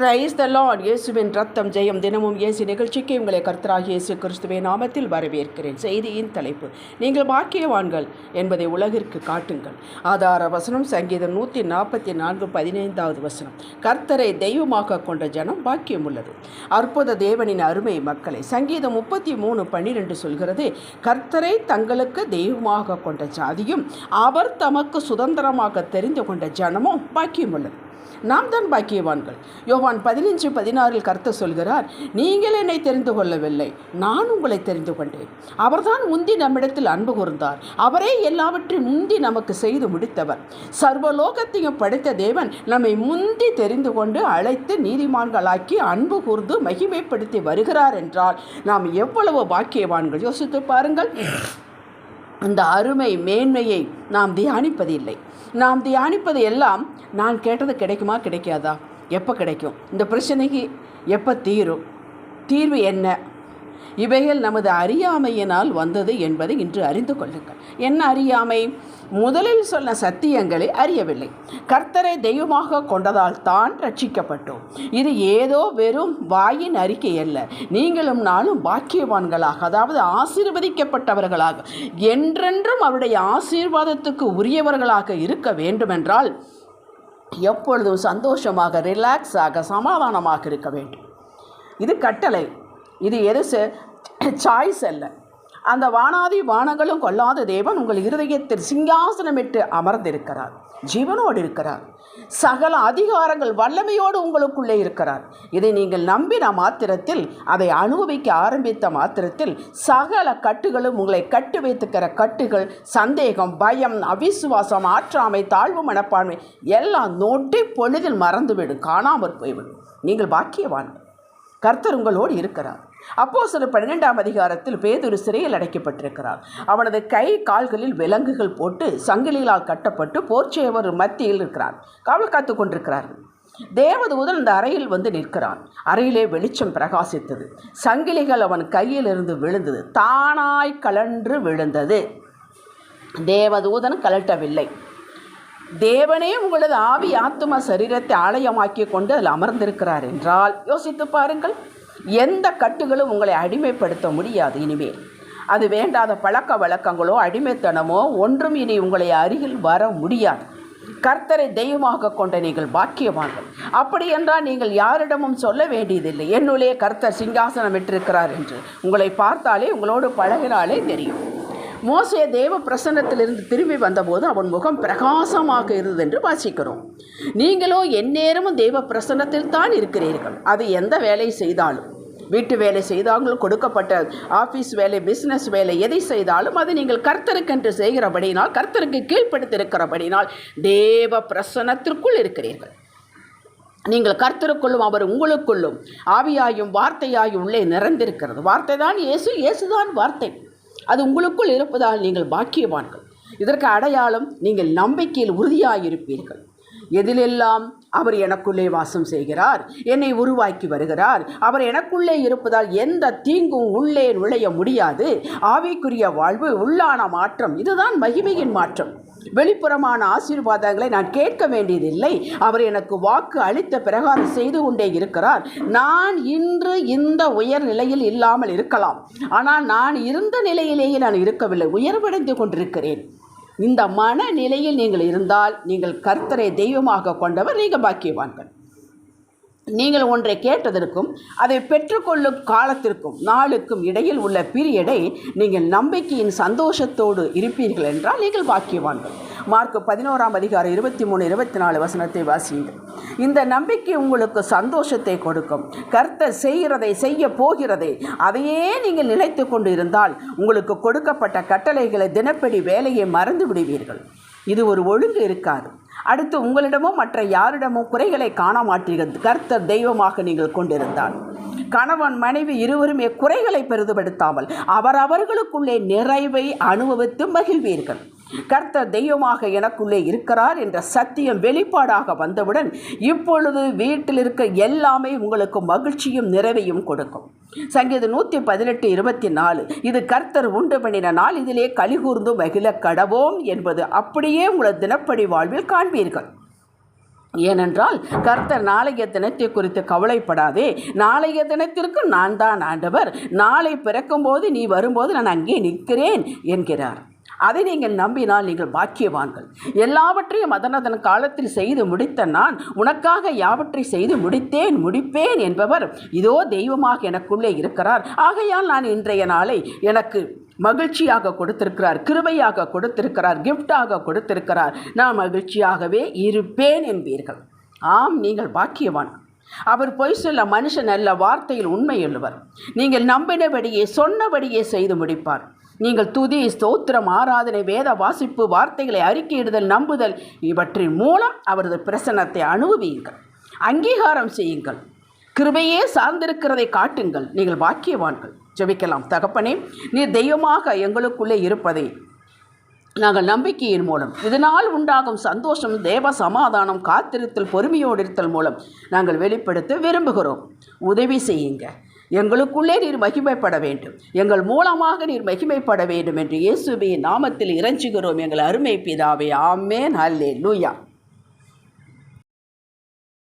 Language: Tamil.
பிரைஸ் த லார்ட் இயேசுவின் ரத்தம் ஜெயம் தினமும் இயேசு நிகழ்ச்சிக்கு உங்களை கர்த்தராக இயேசு கிறிஸ்துவின் நாமத்தில் வரவேற்கிறேன். செய்தியின் தலைப்பு நீங்கள் பாக்கியவான்கள் என்பதை உலகிற்கு காட்டுங்கள். ஆதார வசனம் சங்கீதம் நூற்றி நாற்பத்தி நான்கு பதினைந்தாவது வசனம். கர்த்தரை தெய்வமாக கொண்ட ஜனம் பாக்கியம் உள்ளது. அற்புத தேவனின் அருமை மக்களை சங்கீதம் முப்பத்தி மூணு பன்னிரெண்டு சொல்கிறது கர்த்தரை தங்களுக்கு தெய்வமாக கொண்ட ஜாதியும் அவர் தமக்கு சுதந்திரமாக தெரிந்து கொண்ட ஜனமும் பாக்கியம் உள்ளது. நாம் தான் பாக்கியவான்கள். யோவான் பதினஞ்சு பதினாறில் கருத்து சொல்கிறார் நீங்கள் என்னை தெரிந்து கொள்ளவில்லை நான் உங்களை தெரிந்து கொண்டேன். அவர்தான் முந்தி நம்மிடத்தில் அன்பு கூர்ந்தார். அவரே எல்லாவற்றையும் முந்தி நமக்கு செய்து முடித்தவர். சர்வலோகத்தையும் படைத்த தேவன் நம்மை முந்தி தெரிந்து கொண்டு அழைத்து நீதிமான்களாக்கி அன்பு கூர்ந்து மகிமைப்படுத்தி வருகிறார் என்றால் நாம் எவ்வளவு பாக்கியவான்கள்? யோசித்து பாருங்கள். அந்த அருமை மேன்மையை நாம் தியானிப்பதில்லை. நாம் தியானிப்பது எல்லாம் நான் கேட்டது கிடைக்குமா கிடைக்காதா? எப்போ கிடைக்கும்? இந்த பிரச்சனைக்கு எப்போ தீரும்? தீர்வு என்ன? இவைகள் நமது அறியாமையினால் வந்தது என்பதை இன்று அறிந்து கொள்ளுங்கள். என்ன அறியாமை? முதலில் சொன்ன சத்தியங்களை அறியவில்லை. கர்த்தரை தெய்வமாக கொண்டதால் தான் ரட்சிக்கப்பட்டோம். இது ஏதோ வெறும் வாயின் அறிக்கை அல்ல. நீங்களும் நானும் பாக்கியவான்களாக அதாவது ஆசீர்வதிக்கப்பட்டவர்களாக என்றென்றும் அவருடைய ஆசீர்வாதத்துக்கு உரியவர்களாக இருக்க வேண்டுமென்றால் எப்பொழுதும் சந்தோஷமாக ரிலாக்ஸாக சமாதானமாக இருக்க வேண்டும். இது கட்டளை. இது எது சாய்ஸ் அல்ல. அந்த வானாதி வானங்களும் கொல்லாத தேவன் உங்கள் இருதயத்தில் சிங்காசனமிட்டு அமர்ந்திருக்கிறார். ஜீவனோடு இருக்கிறார். சகல அதிகாரங்கள் வல்லமையோடு உங்களுக்குள்ளே இருக்கிறார். இதை நீங்கள் நம்பின மாத்திரத்தில் அதை அனுபவிக்க ஆரம்பித்த மாத்திரத்தில் சகல கட்டுகளும் உங்களை கட்டு வைத்துக்கிற கட்டுகள் சந்தேகம் பயம் அவிசுவாசம் ஆற்றாமை தாழ்வு மனப்பான்மை எல்லாம் நொட்டி பொழுதில் மறந்துவிடும் காணாமற் போய்விடும். நீங்கள் பாக்கியவான். கர்த்தர் உங்களோடு இருக்கிறார். அப்போ சில பன்னிரெண்டாம் அதிகாரத்தில் பேதொரு சிறையில் அடைக்கப்பட்டிருக்கிறார். அவனது கை கால்களில் விலங்குகள் போட்டு சங்கிலிகளால் கட்டப்பட்டு போர்ச்சேவர் மத்தியில் இருக்கிறார். காவல் காத்து கொண்டிருக்கிறார்கள் தேவதூதன் அந்த அறையில் வந்து நிற்கிறான். அறையிலே வெளிச்சம் பிரகாசித்தது. சங்கிலிகள் அவன் கையிலிருந்து விழுந்தது. தானாய் கலன்று விழுந்தது. தேவதூதன் கலட்டவில்லை. தேவனே உங்களது ஆவி ஆத்தும சரீரத்தை ஆலயமாக்கி கொண்டு அதில் அமர்ந்திருக்கிறார் என்றால் யோசித்து பாருங்கள். எந்த கட்டுகளும் உங்களை அடிமைப்படுத்த முடியாது இனிமேல். அது வேண்டாத பழக்க வழக்கங்களோ அடிமைத்தனமோ ஒன்றும் இனி உங்களை அருகில் வர முடியாது. கர்த்தரை தெய்வமாக கொண்ட நீங்கள் பாக்கியவான்கள். அப்படி என்றால் நீங்கள் யாரிடமும் சொல்ல வேண்டியதில்லை. என்னுள்ளே கர்த்தர் சிங்காசனம் விட்டிருக்கிறார் என்று. உங்களை பார்த்தாலே உங்களோடு பழகினாலே தெரியும். மோசே தேவ பிரசன்னத்திலிருந்து திரும்பி வந்தபோது அவன் முகம் பிரகாசமாக இருந்தது என்று வாசிக்கிறோம். நீங்களோ எந்நேரமும் தேவ பிரசன்னத்தில் தான் இருக்கிறீர்கள். அது எந்த வேலை செய்தாலும். வீட்டு வேலை செய்தாலும் கொடுக்கப்பட்ட ஆஃபீஸ் வேலை பிஸ்னஸ் வேலை எதை செய்தாலும் அது நீங்கள் கர்த்தருக்கென்று செய்கிறபடினால் கர்த்தருக்கு கீழ்ப்படுத்திருக்கிறபடினால் தேவ பிரசன்னத்திற்குள் இருக்கிறீர்கள். நீங்கள் கர்த்தருக்குள்ளும் அவர் உங்களுக்குள்ளும் ஆவியாயும் வார்த்தையாயும் உள்ளே நிறைந்திருக்கிறது. வார்த்தை தான் இயேசு இயேசுதான் வார்த்தை. அது உங்களுக்குள் இருப்பதால் நீங்கள் பாக்கியவான்கள். இதற்கு அடையாளம் நீங்கள் நம்பிக்கையில் உறுதியாயிருப்பீர்கள். எதிலெல்லாம் அவர் எனக்குள்ளே வாசம் செய்கிறார் என்னை உருவாக்கி வருகிறார் அவர் எனக்குள்ளே இருப்பதால் எந்த தீங்கும் உள்ளே நுழைய முடியாது. ஆவிக்குரிய வாழ்வு உள்ளான மாற்றம் இதுதான் மகிமையின் மாற்றம். வெளிப்புறமான ஆசீர்வாதங்களை நான் கேட்க வேண்டியதில்லை. அவர் எனக்கு வாக்கு அளித்த பிரகாரம் செய்து கொண்டே இருக்கிறார். நான் இன்று இந்த உயர் நிலையில் இல்லாமல் இருக்கலாம். ஆனால் நான் இருந்த நிலையிலேயே நான் இருக்கவில்லை. உயர்வடைந்து கொண்டிருக்கிறேன். இந்த மனநிலையில் நீங்கள் இருந்தால் நீங்கள் கர்த்தரை தெய்வமாக கொண்டவர் நீங்கள் பாக்கியவான்கள். நீங்கள் ஒன்றை கேட்டதற்கும் அதை பெற்றுக்கொள்ளும் காலத்திற்கும் நாளுக்கும் இடையில் உள்ள பீரியடை நீங்கள் நம்பிக்கையின் சந்தோஷத்தோடு இருப்பீர்கள் என்றால் நீங்கள் பாக்கியவான்கள். மார்க் பதினோராம் அதிகாரம் இருபத்தி மூணு இருபத்தி நாலு வசனத்தை வாசியுங்கள். இந்த நம்பிக்கை உங்களுக்கு சந்தோஷத்தை கொடுக்கும். கர்த்தர் செய்கிறதை செய்ய போகிறதை அதையே நீங்கள் நினைத்து கொண்டு இருந்தால் உங்களுக்கு கொடுக்கப்பட்ட கட்டளைகளை தினப்படி வேலையை மறந்து விடுவீர்கள் இது ஒரு ஒழுங்கு இருக்காது. அடுத்து உங்களிடமோ மற்ற யாரிடமோ குறைகளை காண மாட்டீர்கள் கர்த்தர் தெய்வமாக நீங்கள் கொண்டிருந்தால் கணவன் மனைவி இருவருமே குறைகளை பெரிதுபடுத்தாமல் அவரவர்களுக்குள்ளே நிறைவை அனுபவித்து மகிழ்வீர்கள். கர்த்தர் தெய்வமாக எனக்குள்ளே இருக்கிறார் என்ற சத்தியம் வெளிப்பாடாக வந்தவுடன் இப்பொழுது வீட்டில் இருக்க எல்லாமே உங்களுக்கு மகிழ்ச்சியும் நிறைவையும் கொடுக்கும். சங்கீதம் நூற்றி பதினெட்டு இருபத்தி நாலு. இது கர்த்தர் உண்டு பண்ணின நாள். இதிலே கலிகூர்ந்து மகிழ கடவோம் என்பது அப்படியே உங்களது தினப்படி வாழ்வில் காண்பீர்கள். ஏனென்றால் கர்த்தர் நாளைய தினத்தை குறித்து கவலைப்படாதே. நாளைய தினத்திற்கு நான் தான் ஆண்டவர். நாளை பிறக்கும்போது நீ வரும்போது நான் அங்கே நிற்கிறேன் என்கிறார். அதை நீங்கள் நம்பினால் நீங்கள் பாக்கியவான்கள். எல்லாவற்றையும் அதனதன் காலத்தில் செய்து முடித்த நான் உனக்காக யாவற்றை செய்து முடித்தேன் முடிப்பேன் என்பவர் இதோ தெய்வமாக எனக்குள்ளே இருக்கிறார். ஆகையால் நான் இன்றைய நாளை எனக்கு மகிழ்ச்சியாக கொடுத்திருக்கிறார் கிருபையாக கொடுத்திருக்கிறார் கிஃப்டாக கொடுத்திருக்கிறார். நான் மகிழ்ச்சியாகவே இருப்பேன் என்பீர்கள். ஆம் நீங்கள் பாக்கியவான். அவர் பொய் சொல்ல மனுஷன் அல்ல வார்த்தையில் உண்மையுள்ளவர் நீங்கள் நம்பினபடியே சொன்னபடியே செய்து முடிப்பார். நீங்கள் துதி ஸ்தோத்திரம் ஆராதனை வேத வாசிப்பு வார்த்தைகளை அறிக்கையிடுதல் நம்புதல் இவற்றின் மூலம் அவரது பிரசன்னத்தை அனுபவியுங்கள். அங்கீகாரம் செய்யுங்கள். கிருபையே சார்ந்திருக்கிறதை காட்டுங்கள். நீங்கள் பாக்கியவான்கள். ஜெபிக்கலாம். தகப்பனே நீர் தெய்வமாக எங்களுக்குள்ளே இருப்பதை நாங்கள் நம்பிக்கையின் மூலம் இதனால் உண்டாகும் சந்தோஷம் தேவ சமாதானம் காத்திருத்தல் பொறுமையோடு இருத்தல் மூலம் நாங்கள் வெளிப்படுத்த விரும்புகிறோம். உதவி செய்யுங்க. எங்களுக்குள்ளே நீர் மகிமைப்பட வேண்டும். எங்கள் மூலமாக நீர் மகிமைப்பட வேண்டும் என்று இயேசுவின் நாமத்தில் இறைஞ்சுகிறோம். எங்கள் அருமை பிதாவே ஆமேன். அல்லே லூயா